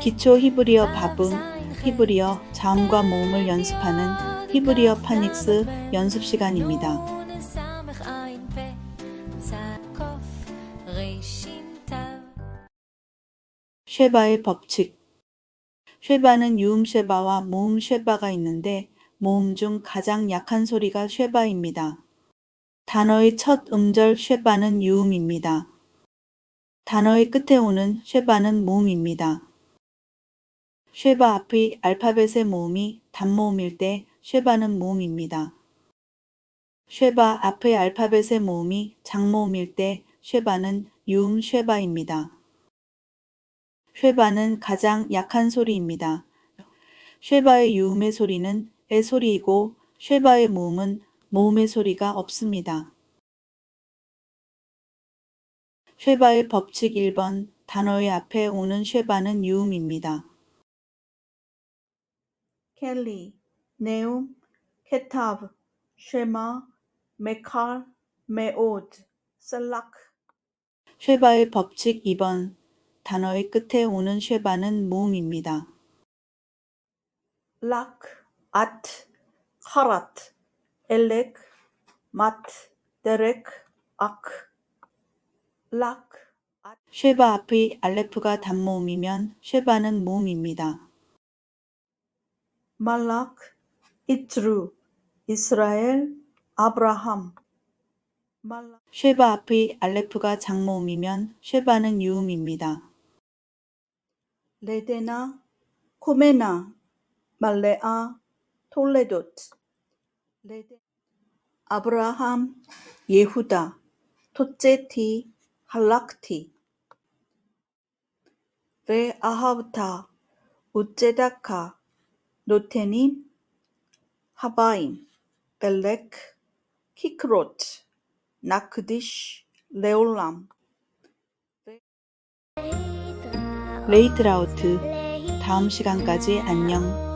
기초 히브리어 밥음, 히브리어 자음과 모음을 연습하는 히브리어 파닉스 연습 시간입니다. 쉐바의 법칙 쉐바는 유음 쉐바와 모음 쉐바가 있는데 모음 중 가장 약한 소리가 쉐바입니다. 단어의 첫 음절 쉐바는 유음입니다. 단어의 끝에 오는 쉐바는 모음입니다. 쉐바 앞의 알파벳의 모음이 단모음일 때 쉐바는 모음입니다. 쉐바 앞의 알파벳의 모음이 장모음일 때 쉐바는 유음 쉐바입니다. 쉐바는 가장 약한 소리입니다. 쉐바의 유음의 소리는 의 소리이고 쉐바의 모음은 모음의 소리가 없습니다. 쉐바의 법칙 1번 단어의 앞에 오는 쉐바는 유음입니다. 켈리, 네움, 케타브, 쉐마, 메칼, 메오드, 살락 쉐바의 법칙 2번 단어의 끝에 오는 쉐바는 모음입니다. 락, 아트, 카라트, 엘렉, 마트, 데렉, 아크 락. 쉐바 앞의 알레프가 단모음이면 쉐바는 모음입니다. 말락, 이트루, 이스라엘, 아브라함. 말락. 쉐바 앞의 알레프가 장모음이면 쉐바는 유음입니다. 레데나, 코메나, 말레아, 톨레도트. 레데. 아브라함, 예후다, 토제티, 할락티. 베 아하브타, 우제다카, 노테님, 하바임, 벨렉, 키크로트, 나크디쉬, 레올람. 레이트라우트. 다음 시간까지 안녕.